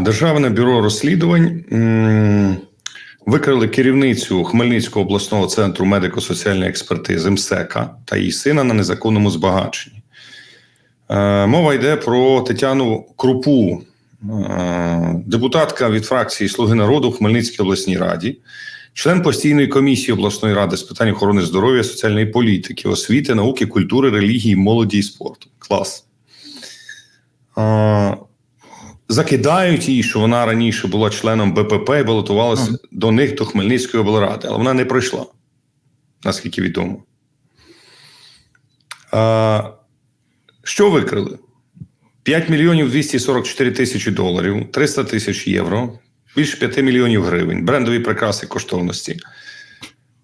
Державне бюро розслідувань викрили керівницю Хмельницького обласного центру медико-соціальної експертизи МСЕКа та її сина на незаконному збагаченні. Е, Мова йде про Тетяну Крупу, е, депутатка від фракції Слуги народу в Хмельницькій обласній раді, член постійної комісії обласної ради з питань охорони здоров'я, соціальної політики, освіти, науки, культури, релігії, молоді і спорту. Клас. Закидають їй, що вона раніше була членом БПП і балотувалася Ага. до них до Хмельницької облради, але вона не пройшла, наскільки відомо. А, що викрили? 5 мільйонів 244 тисячі доларів, 300 тисяч євро, більше 5 мільйонів гривень, брендові прикраси коштовності.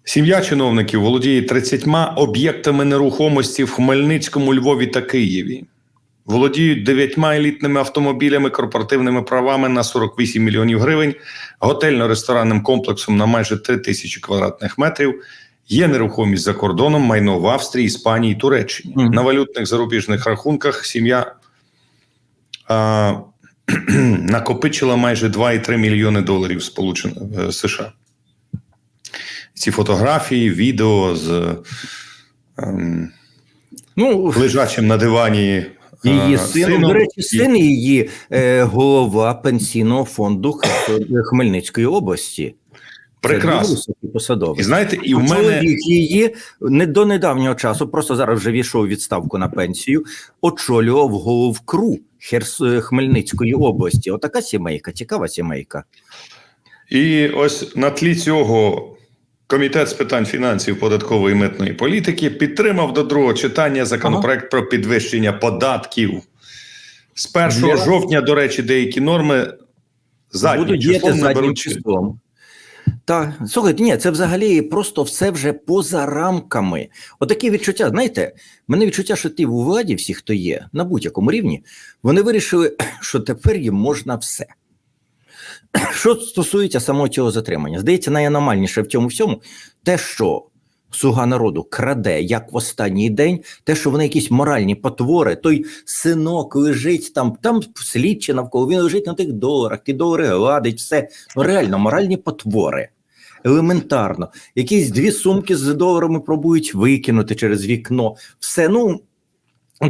Сім'я чиновників володіє 30 об'єктами нерухомості в Хмельницькому, Львові та Києві. Володіють дев'ятьма елітними автомобілями, корпоративними правами на 48 мільйонів гривень, готельно-ресторанним комплексом на майже 3 тисячі квадратних метрів. Є нерухомість за кордоном, майно в Австрії, Іспанії, Туреччині. Мгм. На валютних зарубіжних рахунках сім'я а, накопичила майже 2,3 мільйони доларів Сполучених е, США. Ці фотографії, відео з ем, Ну, лежачим на дивані. Її е, син, сином. до речі, син її е, голова пенсійного фонду Хмельницької- області. Прекрасно. І знаєте, і в мене Чоловік її не до недавнього часу, просто зараз вже війшов відставку на пенсію, очолював головкру Херс... Хмельницької області. Отака сімейка, цікава сімейка. І ось на тлі цього комітет з питань фінансів, податкової і митної політики підтримав до другого читання законопроект про підвищення податків. З 1 Для- жовтня, до речі, деякі норми заднім Будуть числом заднім наберуть числом. Так, слухайте, ні, це взагалі просто все вже поза рамками. Отакі відчуття, знаєте, мене відчуття, що ті у владі, всі, хто є, на будь-якому рівні, вони вирішили, що тепер їм можна все. Що стосується самого цього затримання, здається, найаномальніше в цьому всьому те, що слуга народу краде як в останній день, те, що вони якісь моральні потвори, той синок лежить там, там слідчі навколо, він лежить на тих доларах, ті долари гладить, все. Ну реально, моральні потвори. Елементарно, якісь дві сумки з доларами пробують викинути через вікно. Все, ну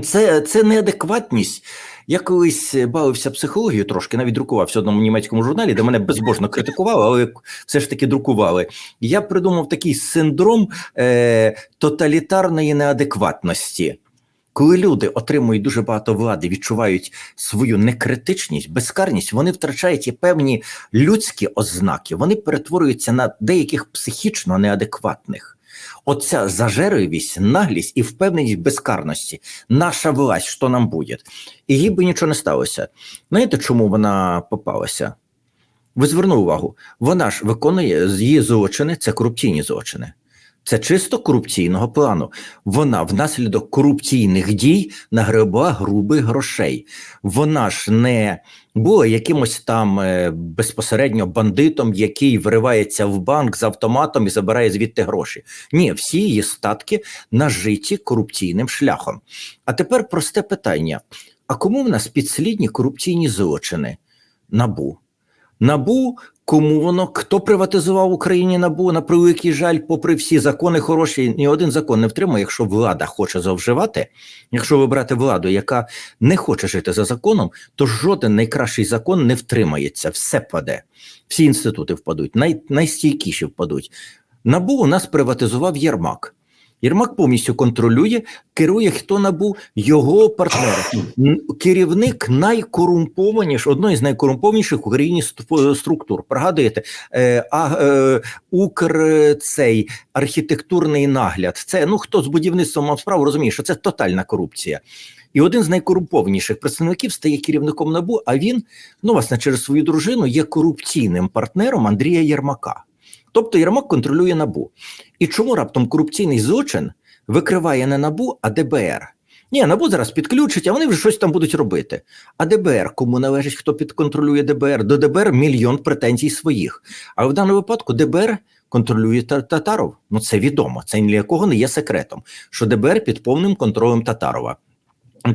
це, це неадекватність. Я колись бавився психологією трошки, навіть друкувався в одному німецькому журналі, де мене безбожно критикували, але все ж таки друкували. Я придумав такий синдром е, тоталітарної неадекватності. Коли люди отримують дуже багато влади, відчувають свою некритичність, безкарність, вони втрачають і певні людські ознаки, вони перетворюються на деяких психічно неадекватних. Оця зажерливість, наглість і впевненість безкарності. Наша власть, що нам буде. І їй би нічого не сталося. Знаєте, чому вона попалася? Ви звернули увагу, вона ж виконує її злочини, це корупційні злочини. Це чисто корупційного плану. Вона внаслідок корупційних дій нагребла грубих грошей. Вона ж не була якимось там е, безпосередньо бандитом, який вривається в банк з автоматом і забирає звідти гроші. Ні, всі її статки нажиті корупційним шляхом. А тепер просте питання: а кому в нас підслідні корупційні злочини? Набу. Набу, кому воно хто приватизував в Україні набу на превеликий жаль, попри всі закони хороші, ні один закон не втримає, якщо влада хоче завживати. Якщо вибрати владу, яка не хоче жити за законом, то жоден найкращий закон не втримається, все паде. Всі інститути впадуть, най, найстійкіші впадуть. Набу у нас приватизував Єрмак. Єрмак повністю контролює, керує хто набув його партнер. Керівник найкорумпованіших, одної з найкорумпованіших в Україні ст- структур. Пригадуєте, е, а, е, Укр е, цей архітектурний нагляд. Це ну хто з будівництвом мав справу, розуміє, що це тотальна корупція. І один з найкорумпованіших представників стає керівником набу. А він, ну власне, через свою дружину є корупційним партнером Андрія Єрмака. Тобто Єрмак контролює набу. І чому раптом корупційний злочин викриває не набу, а ДБР? Ні, набу зараз підключить, а вони вже щось там будуть робити. А ДБР, кому належить, хто підконтролює ДБР? До ДБР мільйон претензій своїх. А в даному випадку ДБР контролює Татаров. Ну це відомо, це ні для кого не є секретом, що ДБР під повним контролем Татарова.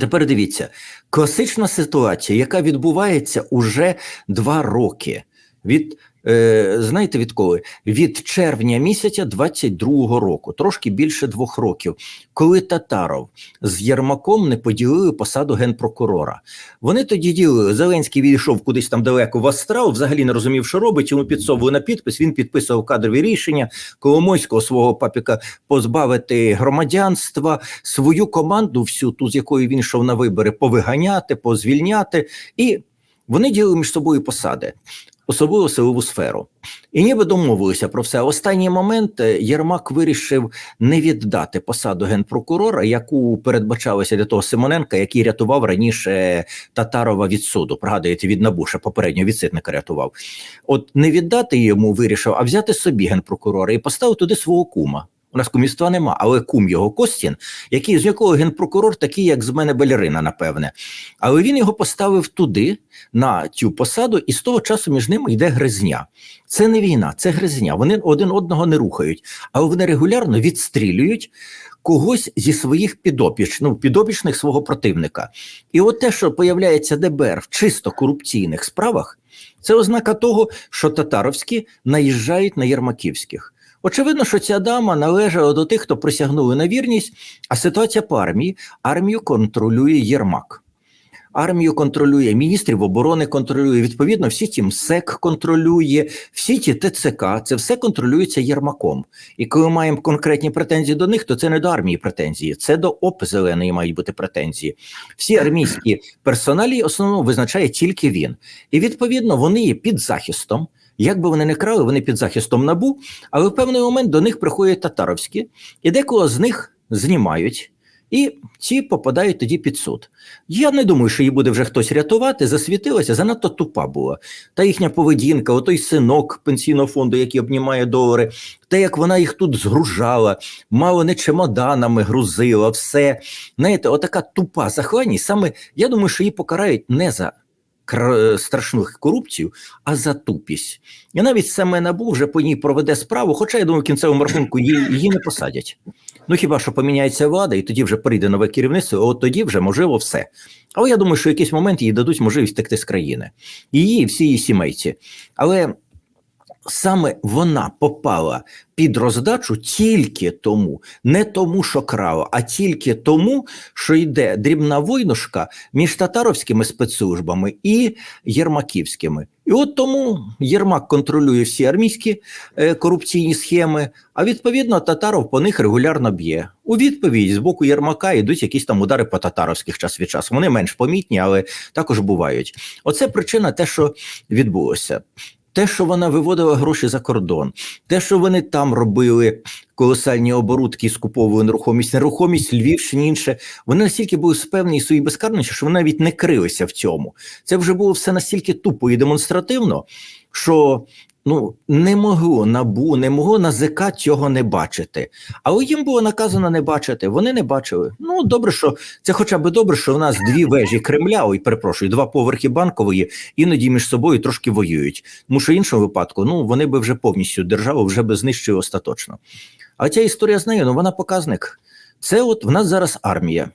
Тепер дивіться, класична ситуація, яка відбувається уже два роки. Від е, знаєте від коли? Від червня місяця 22-го року, трошки більше двох років, коли Татаров з Єрмаком не поділили посаду генпрокурора. Вони тоді ділили. Зеленський відійшов кудись там далеко в астрал, взагалі не розумів, що робить. Йому підсовували на підпис. Він підписував кадрові рішення Коломойського свого папіка позбавити громадянства, свою команду, всю ту, з якою він йшов на вибори, повиганяти, позвільняти, і вони ділили між собою посади. Особливо силову сферу, і ніби домовилися про все. Останній момент е, Єрмак вирішив не віддати посаду генпрокурора, яку передбачалося для того Симоненка, який рятував раніше Татарова від суду. Пригадуєте, від Набуша попереднього відсидника рятував. От не віддати йому вирішив, а взяти собі генпрокурора і поставив туди свого кума. У нас кумівства нема, але кум його Костін, який з якого генпрокурор такий, як з мене балерина, напевне. Але він його поставив туди, на цю посаду, і з того часу між ними йде гризня. Це не війна, це гризня. Вони один одного не рухають, але вони регулярно відстрілюють когось зі своїх підопіч, ну, підопічних свого противника. І от те, що появляється ДБР в чисто корупційних справах, це ознака того, що татаровські наїжджають на Єрмаківських. Очевидно, що ця дама належала до тих, хто присягнули на вірність, а ситуація по армії. Армію контролює Єрмак. Армію контролює міністрів оборони, контролює відповідно. Всі ті МСЕК контролює, всі ті ТЦК. Це все контролюється Єрмаком. І коли маємо конкретні претензії до них, то це не до армії претензії, це до ОП зеленої мають бути претензії. Всі армійські персоналі основно визначає тільки він. І відповідно вони є під захистом. Як би вони не крали, вони під захистом набу, але в певний момент до них приходять татаровські, і декого з них знімають. І ці попадають тоді під суд. Я не думаю, що її буде вже хтось рятувати, засвітилася, занадто тупа була. Та їхня поведінка, отой синок пенсійного фонду, який обнімає долари, те, як вона їх тут згружала, мало не чемоданами грузила, все. Знаєте, отака тупа захланність. Саме я думаю, що її покарають не за страшну корупцію, а за тупість. І навіть саме НАБУ вже по ній проведе справу, хоча я думаю, в кінцевому рахунку її, її не посадять. Ну хіба що поміняється влада, і тоді вже прийде нове керівництво, от тоді вже можливо все. Але я думаю, що в якийсь момент їй дадуть можливість втекти з країни. Її, і всі її сімейці. Але саме вона попала під роздачу тільки тому, не тому, що крала, а тільки тому, що йде дрібна войнушка між татаровськими спецслужбами і єрмаківськими. І от тому Єрмак контролює всі армійські е, корупційні схеми, а відповідно Татаров по них регулярно б'є. У відповідь з боку Єрмака йдуть якісь там удари по татаровських час від часу. Вони менш помітні, але також бувають. Оце причина те, що відбулося. Те, що вона виводила гроші за кордон, те, що вони там робили колосальні оборудки, скуповували нерухомість, нерухомість, Львівщині інше, вони настільки були впевнені своїй безкарності, що вони навіть не крилися в цьому. Це вже було все настільки тупо і демонстративно, що ну не могло набу, не могло НАЗК цього не бачити. Але їм було наказано не бачити. Вони не бачили. Ну добре, що це хоча б добре, що у нас дві вежі Кремля, ой, перепрошую, два поверхи банкової іноді між собою трошки воюють. Тому що в іншому випадку ну вони би вже повністю державу вже би знищили остаточно. А ця історія з нею, ну вона показник. Це от в нас зараз армія.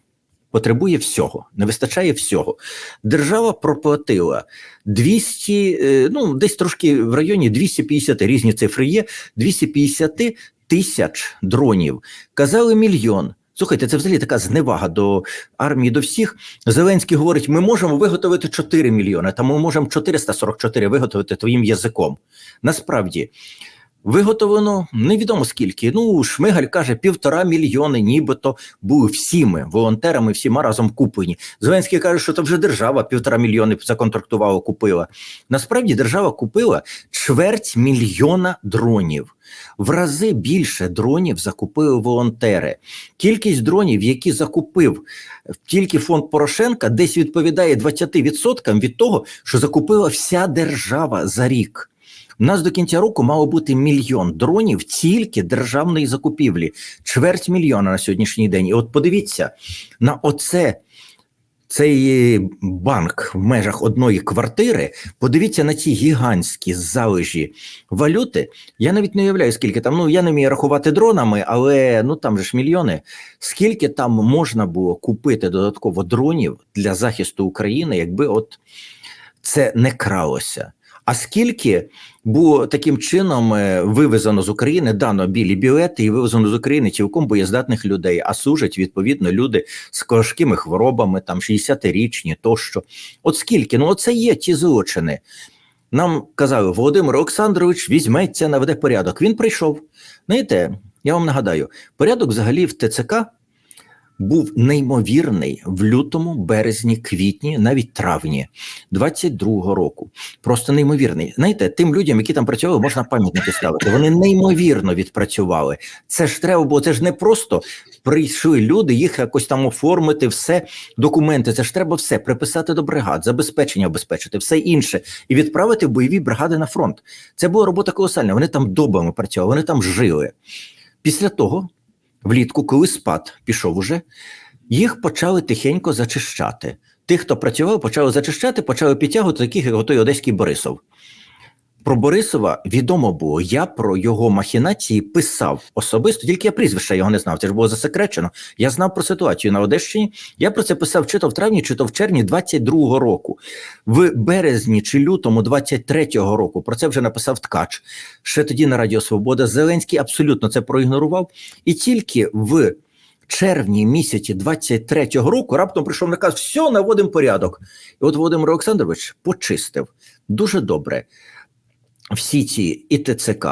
Потребує всього, не вистачає всього. Держава проплатила 200, е, ну десь трошки в районі 250, різні цифри є, 250 тисяч дронів. Казали мільйон. Слухайте, це взагалі така зневага до армії, до всіх. Зеленський говорить: ми можемо виготовити 4 мільйони, та ми можемо 444 виготовити твоїм язиком. Насправді. Виготовлено невідомо скільки. Ну, Шмигаль каже, півтора мільйони, нібито були всіми волонтерами, всіма разом куплені. Зеленський каже, що це вже держава півтора мільйони законтрактувала, купила. Насправді держава купила чверть мільйона дронів. В рази більше дронів закупили волонтери. Кількість дронів, які закупив тільки фонд Порошенка, десь відповідає 20% від того, що закупила вся держава за рік. У нас до кінця року мало бути мільйон дронів тільки державної закупівлі, чверть мільйона на сьогоднішній день. І от подивіться на оце. цей банк в межах одної квартири, подивіться на ці гігантські залежі валюти. Я навіть не уявляю, скільки там. Ну я не вмію рахувати дронами, але ну там же ж мільйони. Скільки там можна було купити додатково дронів для захисту України, якби от це не кралося. А скільки було таким чином е, вивезено з України, дано білі білети і вивезено з України цілком боєздатних людей, а служать відповідно люди з важкими хворобами, там 60-річні тощо. От скільки? Ну, оце є ті злочини. Нам казали, Володимир Олександрович візьметься, наведе порядок. Він прийшов. Знаєте, я вам нагадаю, порядок взагалі в ТЦК був неймовірний в лютому, березні, квітні, навіть травні 22-го року. Просто неймовірний. Знаєте, тим людям, які там працювали, можна пам'ятники ставити. Вони неймовірно відпрацювали. Це ж треба було, це ж не просто прийшли люди, їх якось там оформити, все, документи. Це ж треба все приписати до бригад, забезпечення обезпечити, все інше, і відправити в бойові бригади на фронт. Це була робота колосальна. Вони там добами працювали, вони там жили. Після того влітку, коли спад пішов уже, їх почали тихенько зачищати. Тих, хто працював, почали зачищати, почали підтягувати таких, як той Одеський Борисов. Про Борисова відомо було. Я про його махінації писав особисто, тільки я прізвища його не знав. Це ж було засекречено. Я знав про ситуацію на Одещині. Я про це писав чи то в травні, чи то в червні 22-го року. В березні чи лютому 23-го року про це вже написав Ткач. Ще тоді на Радіо Свобода. Зеленський абсолютно це проігнорував. І тільки в червні місяці 23-го року раптом прийшов наказ: все, наводимо порядок. І от Володимир Олександрович почистив дуже добре всі ці і ТЦК,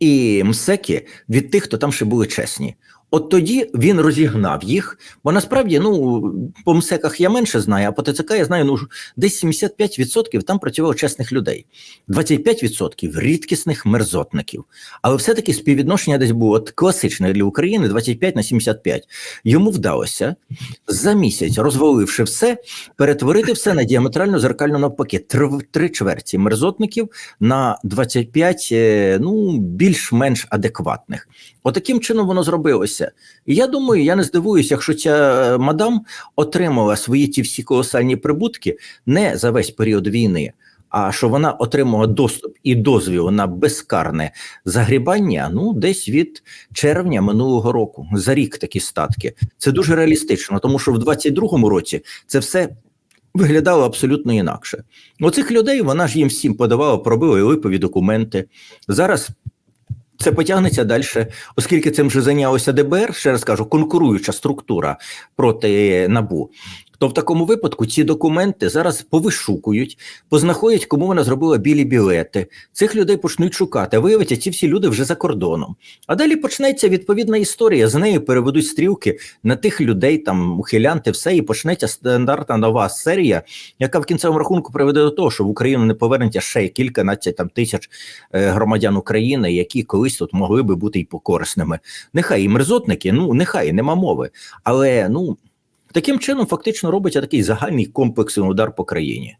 і МСЕКи від тих, хто там ще були чесні. От тоді він розігнав їх, бо насправді ну по МСЕКах я менше знаю, а по ТЦК я знаю, ну десь 75% там працювало чесних людей, 25% рідкісних мерзотників. Але все-таки співвідношення десь було от класичне для України 25 на 75. Йому вдалося за місяць, розваливши все, перетворити все на діаметрально зеркально навпаки. Три, чверті мерзотників на 25 е, ну більш-менш адекватних. Отаким чином воно зробилося. І я думаю, я не здивуюся, якщо ця е, мадам отримала свої ті всі колосальні прибутки не за весь період війни, а що вона отримала доступ і дозвіл на безкарне загрібання ну десь від червня минулого року. За рік такі статки. Це дуже реалістично, тому що в 22-му році це все. Виглядало абсолютно інакше. Оцих людей вона ж їм всім подавала, пробила липові документи. Зараз це потягнеться далі, оскільки цим вже зайнялося ДБР, ще раз кажу, конкуруюча структура проти НАБУ. То в такому випадку ці документи зараз повишукують, познаходять, кому вона зробила білі білети. Цих людей почнуть шукати. Виявиться, ці всі люди вже за кордоном. А далі почнеться відповідна історія. З нею переведуть стрілки на тих людей, там ухилянти, все, і почнеться стандартна нова серія, яка в кінцевому рахунку приведе до того, що в Україну не повернеться ще кільканадцять там тисяч е, громадян України, які колись тут могли би бути і покорисними. Нехай і мерзотники, ну нехай нема мови, але ну. Таким чином, фактично робиться такий загальний комплексний удар по країні.